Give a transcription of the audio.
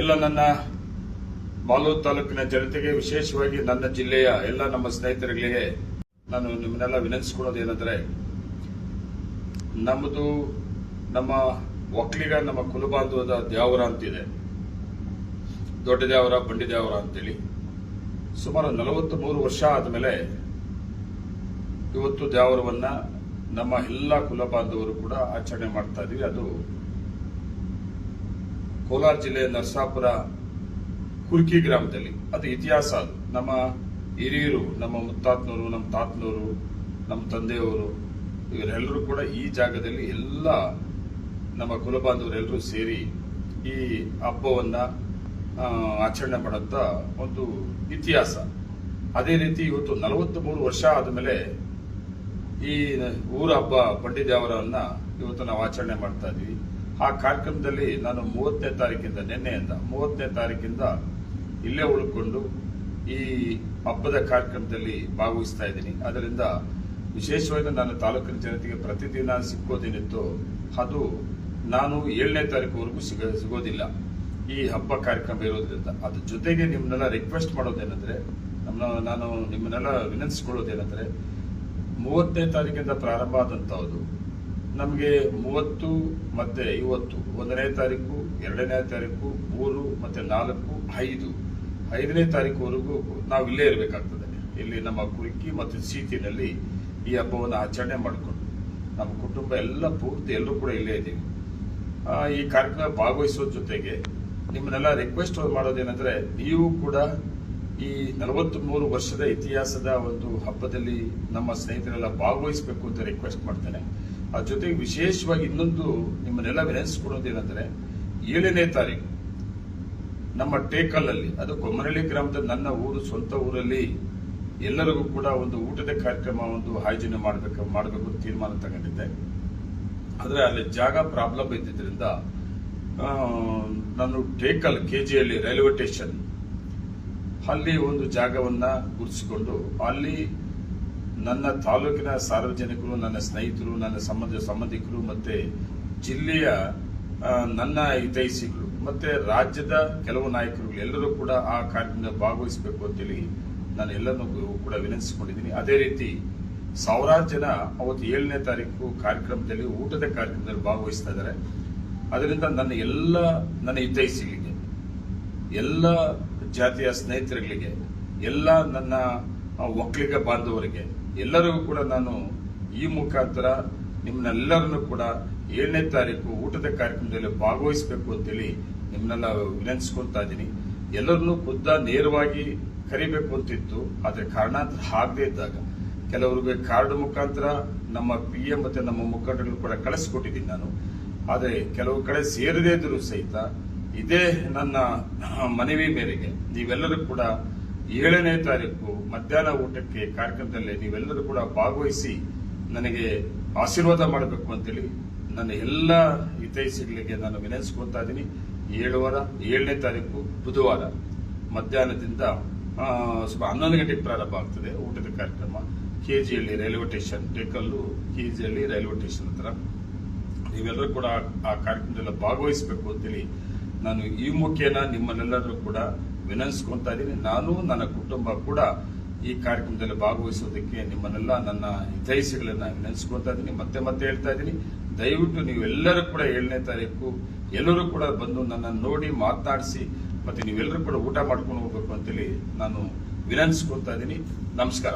ಎಲ್ಲ ನನ್ನ ಮಾಲೂರು ತಾಲೂಕಿನ ಜನತೆಗೆ, ವಿಶೇಷವಾಗಿ ನನ್ನ ಜಿಲ್ಲೆಯ ಎಲ್ಲ ನಮ್ಮ ಸ್ನೇಹಿತರುಗಳಿಗೆ ನಾನು ನಿಮ್ಮನ್ನೆಲ್ಲ ವಿನಂತಿಸ್ಕೊಳ್ಳೋದೇನೆಂದರೆ ನಮ್ಮದು ನಮ್ಮ ಒಕ್ಕಲಿಗ, ನಮ್ಮ ಕುಲಬಾಂಧವದ ದ್ಯಾವರ ಅಂತಿದೆ. ದೊಡ್ಡ ದೇವರ, ಬಂಡಿ ದೇವರ ಅಂತೇಳಿ. ಸುಮಾರು ನಲವತ್ತ್ ಮೂರು ವರ್ಷ ಆದಮೇಲೆ ಇವತ್ತು ದೇವರವನ್ನ ನಮ್ಮ ಎಲ್ಲ ಕುಲಬಾಂಧವರು ಕೂಡ ಆಚರಣೆ ಮಾಡ್ತಾ ಇದ್ದೀವಿ. ಅದು ಕೋಲಾರ ಜಿಲ್ಲೆ ನರಸಾಪುರ ಕುರ್ಕಿ ಗ್ರಾಮದಲ್ಲಿ. ಅದು ಇತಿಹಾಸ ಅದು. ನಮ್ಮ ಹಿರಿಯರು, ನಮ್ಮ ಮುತ್ತಾತ್ನವರು ನಮ್ಮ ತಾತನವರು, ನಮ್ಮ ತಂದೆಯವರು, ಇವರೆಲ್ಲರೂ ಕೂಡ ಈ ಜಾಗದಲ್ಲಿ ಎಲ್ಲ ನಮ್ಮ ಕುಲಬಾಂಧವರೆಲ್ಲರೂ ಸೇರಿ ಈ ಹಬ್ಬವನ್ನು ಆಚರಣೆ ಮಾಡುತ್ತಾ ಒಂದು ಇತಿಹಾಸ. ಅದೇ ರೀತಿ ಇವತ್ತು ನಲವತ್ತ್ ಮೂರು ವರ್ಷ ಆದಮೇಲೆ ಈ ಊರ ಹಬ್ಬ ಪಂಡಿದ್ಯಾವರನ್ನ ಇವತ್ತು ನಾವು ಆಚರಣೆ ಮಾಡ್ತಾ ಇದೀವಿ. ಆ ಕಾರ್ಯಕ್ರಮದಲ್ಲಿ ನಾನು ಮೂವತ್ತನೇ ತಾರೀಕಿಂದ, ನಿನ್ನೆಯಿಂದ ಮೂವತ್ತನೇ ತಾರೀಕಿಂದ ಇಲ್ಲೇ ಉಳ್ಕೊಂಡು ಈ ಹಬ್ಬದ ಕಾರ್ಯಕ್ರಮದಲ್ಲಿ ಭಾಗವಹಿಸ್ತಾ ಇದ್ದೀನಿ. ಅದರಿಂದ ವಿಶೇಷವಾಗಿ ನಾನು ತಾಲೂಕಿನ ಜನತೆಗೆ ಪ್ರತಿದಿನ ಸಿಕ್ಕೋದೇನಿತ್ತು ಅದು ನಾನು ಏಳನೇ ತಾರೀಕುವರೆಗೂ ಸಿಗ, ಸಿಗೋದಿಲ್ಲ. ಈ ಹಬ್ಬ ಕಾರ್ಯಕ್ರಮ ಇರೋದ್ರಿಂದ. ಅದ್ರ ಜೊತೆಗೆ ನಿಮ್ಮನ್ನೆಲ್ಲ ರಿಕ್ವೆಸ್ಟ್ ಮಾಡೋದೇನೆಂದರೆ, ನಮ್ಮ, ನಾನು ನಿಮ್ಮನ್ನೆಲ್ಲ ವಿನಂತಿಸ್ಕೊಳ್ಳೋದೇನೆಂದರೆ, ಮೂವತ್ತನೇ ತಾರೀಕಿಂದ ಪ್ರಾರಂಭ ಆದಂತಹದ್ದು ನಮಗೆ ಮೂವತ್ತು, ಮತ್ತೆ ಇವತ್ತು ಒಂದನೇ ತಾರೀಕು, ಎರಡನೇ ತಾರೀಕು, ಮೂರು, ಮತ್ತೆ ನಾಲ್ಕು, ಐದು. ಐದನೇ ತಾರೀಕುವರೆಗೂ ನಾವು ಇಲ್ಲೇ ಇರಬೇಕಾಗ್ತದೆ. ಇಲ್ಲಿ ನಮ್ಮ ಕುರುಕಿ ಮತ್ತು ಸೀತಿನಲ್ಲಿ ಈ ಹಬ್ಬವನ್ನು ಆಚರಣೆ ಮಾಡಿಕೊಂಡು ನಮ್ಮ ಕುಟುಂಬ ಎಲ್ಲ ಪೂರ್ತಿ ಎಲ್ಲರೂ ಕೂಡ ಇಲ್ಲೇ ಇದ್ದೀವಿ. ಈ ಕಾರ್ಯಕ್ರಮ ಭಾಗವಹಿಸೋ ಜೊತೆಗೆ ನಿಮ್ಮನ್ನೆಲ್ಲ ರಿಕ್ವೆಸ್ಟ್ ಮಾಡೋದೇನೆಂದರೆ ನೀವು ಕೂಡ ಈ ನಲವತ್ತ್ ಮೂರು ವರ್ಷದ ಇತಿಹಾಸದ ಒಂದು ಹಬ್ಬದಲ್ಲಿ ನಮ್ಮ ಸ್ನೇಹಿತರೆಲ್ಲ ಭಾಗವಹಿಸಬೇಕು ಅಂತ ರಿಕ್ವೆಸ್ಟ್ ಮಾಡ್ತೇನೆ. ಅದ್ರ ಜೊತೆಗೆ ವಿಶೇಷವಾಗಿ ಇನ್ನೊಂದು ನಿಮ್ಮನ್ನೆಲ್ಲ ವಿನಂತಿಸ್ಕೊಡೋದೇನೆಂದ್ರೆ ಏಳನೇ ತಾರೀಕು ನಮ್ಮ ಟೇಕಲ್ಲಲ್ಲಿ, ಅದು ಕೊಮ್ಮನಹಳ್ಳಿ ಗ್ರಾಮದ ನನ್ನ ಊರು, ಸ್ವಂತ ಊರಲ್ಲಿ ಎಲ್ಲರಿಗೂ ಕೂಡ ಒಂದು ಊಟದ ಕಾರ್ಯಕ್ರಮ, ಒಂದು ಆಯೋಜನೆ ಮಾಡಬೇಕು ಮಾಡಬೇಕು ತೀರ್ಮಾನ ತಗೊಂಡಿದ್ದೆ. ಆದರೆ ಅಲ್ಲಿ ಜಾಗ ಪ್ರಾಬ್ಲಮ್ ಇದ್ದಿದ್ದರಿಂದ ನಾನು ಟೇಕಲ್ ಕೆ ಜಿಯಲ್ಲಿ ರೈಲ್ವೆ ಸ್ಟೇಷನ್, ಅಲ್ಲಿ ಒಂದು ಜಾಗವನ್ನ ಗುರುತಿಸಿಕೊಂಡು ಅಲ್ಲಿ ನನ್ನ ತಾಲೂಕಿನ ಸಾರ್ವಜನಿಕರು, ನನ್ನ ಸ್ನೇಹಿತರು, ನನ್ನ ಸಂಬಂಧ ಸಂಬಂಧಿಕರು, ಮತ್ತೆ ಜಿಲ್ಲೆಯ ನನ್ನ ಹಿತೈಷಿಗಳು, ಮತ್ತೆ ರಾಜ್ಯದ ಕೆಲವು ನಾಯಕರು ಎಲ್ಲರೂ ಕೂಡ ಆ ಕಾರ್ಯಕ್ರಮದಲ್ಲಿ ಭಾಗವಹಿಸಬೇಕು ಅಂತೇಳಿ ನಾನು ಎಲ್ಲರನ್ನೂ ಕೂಡ ವಿನಂತಿಸಿಕೊಂಡಿದ್ದೀನಿ. ಅದೇ ರೀತಿ ಸಾವಿರಾರು ಜನ ಅವತ್ತು ಏಳನೇ ತಾರೀಕು ಕಾರ್ಯಕ್ರಮದಲ್ಲಿ, ಊಟದ ಕಾರ್ಯಕ್ರಮದಲ್ಲಿ ಭಾಗವಹಿಸ್ತಾ ಇದ್ದಾರೆ. ಅದರಿಂದ ನನ್ನ ಎಲ್ಲ, ನನ್ನ ಹಿತೈಷಿಗಳಿಗೆ, ಎಲ್ಲ ಜಾತಿಯ ಸ್ನೇಹಿತರುಗಳಿಗೆ, ಎಲ್ಲ ನನ್ನ ಒಕ್ಕಲಿಗ ಬಾಂಧವರಿಗೆ ಎಲ್ಲರಿಗೂ ಕೂಡ ನಾನು ಈ ಮುಖಾಂತರ ನಿಮ್ಮನ್ನೆಲ್ಲರನ್ನು ಕೂಡ ಏಳನೇ ತಾರೀಕು ಊಟದ ಕಾರ್ಯಕ್ರಮದಲ್ಲಿ ಭಾಗವಹಿಸಬೇಕು ಅಂತೇಳಿ ನಿಮ್ಮನ್ನೆಲ್ಲ ವಿನಂತಿಸ್ಕೊತಾ ಇದ್ದೀನಿ. ಎಲ್ಲರನ್ನೂ ಖುದ್ದ ನೇರವಾಗಿ ಕರಿಬೇಕು ಅಂತಿತ್ತು, ಆದರೆ ಕಾರಣಾಂತರ ಆಗದೇ ಇದ್ದಾಗ. ಕೆಲವರಿಗೆ ಕಾರ್ಡ್ ಮುಖಾಂತರ ನಮ್ಮ ಪಿ ಎಂ ಮತ್ತೆ ನಮ್ಮ ಮುಖಂಡರು ಕೂಡ ಕಳಿಸ್ಕೊಟ್ಟಿದ್ದೀನಿ ನಾನು. ಆದರೆ ಕೆಲವು ಕಡೆ ಸೇರದೇ ಇದ್ದರೂ ಸಹಿತ ಇದೇ ನನ್ನ ಮನವಿ ಮೇರೆಗೆ ನೀವೆಲ್ಲರೂ ಕೂಡ ಏಳನೇ ತಾರೀಕು ಮಧ್ಯಾಹ್ನ ಊಟಕ್ಕೆ ಕಾರ್ಯಕ್ರಮದಲ್ಲಿ ನೀವೆಲ್ಲರೂ ಕೂಡ ಭಾಗವಹಿಸಿ ನನಗೆ ಆಶೀರ್ವಾದ ಮಾಡಬೇಕು ಅಂತೇಳಿ ನನ್ನ ಎಲ್ಲ ಹಿತೈಷಿಗಳಿಗೆ ನಾನು ವಿನಂತಿಸ್ಕೊತಾ ಇದ್ದೀನಿ. ಏಳುವಾರ ಏಳನೇ ತಾರೀಕು, ಬುಧವಾರ ಮಧ್ಯಾಹ್ನದಿಂದ ಸ್ವಲ್ಪ ಹನ್ನೊಂದು ಗಂಟೆಗೆ ಪ್ರಾರಂಭ ಆಗ್ತದೆ ಊಟದ ಕಾರ್ಯಕ್ರಮ. ಕೆ ಜಿಹಳ್ಳಿ ರೈಲ್ವೆ ಸ್ಟೇಷನ್, ಟೇಕಲ್ಲು ಹಳ್ಳಿ ರೈಲ್ವೆ ಸ್ಟೇಷನ್ ಹತ್ರ. ನೀವೆಲ್ಲರೂ ಕೂಡ ಆ- ಕಾರ್ಯಕ್ರಮದಲ್ಲ ಕಾರ್ಯಕ್ರಮದಲ್ಲಿ ಭಾಗವಹಿಸಬೇಕು ಅಂತೇಳಿ ನಾನು ಈ ಮುಖೇನ ನಿಮ್ಮನ್ನೆಲ್ಲರೂ ಕೂಡ ವಿನಂತಿಸ್ಕೊಂತಾ ಇದ್ದೀನಿ. ನಾನು, ನನ್ನ ಕುಟುಂಬ ಕೂಡ ಈ ಕಾರ್ಯಕ್ರಮದಲ್ಲಿ ಭಾಗವಹಿಸೋದಕ್ಕೆ ನಿಮ್ಮನ್ನೆಲ್ಲ ನನ್ನ ಹಿತೈಷಿಗಳನ್ನ ವಿನಂತಿಸ್ಕೊತಾ ಇದ್ದೀನಿ. ಮತ್ತೆ ಮತ್ತೆ ಹೇಳ್ತಾ ಇದ್ದೀನಿ. ದಯವಿಟ್ಟು ನೀವೆಲ್ಲರೂ ಕೂಡ ಏಳನೇ ತಾರೀಕು ಎಲ್ಲರೂ ಕೂಡ ಬಂದು ನನ್ನನ್ನು ನೋಡಿ ಮಾತನಾಡಿಸಿ, ಮತ್ತೆ ನೀವೆಲ್ಲರೂ ಕೂಡ ಊಟ ಮಾಡ್ಕೊಂಡು ಹೋಗ್ಬೇಕು ಅಂತೇಳಿ ನಾನು ವಿನಂತಿಸ್ಕೊತಾ ಇದ್ದೀನಿ. ನಮಸ್ಕಾರ.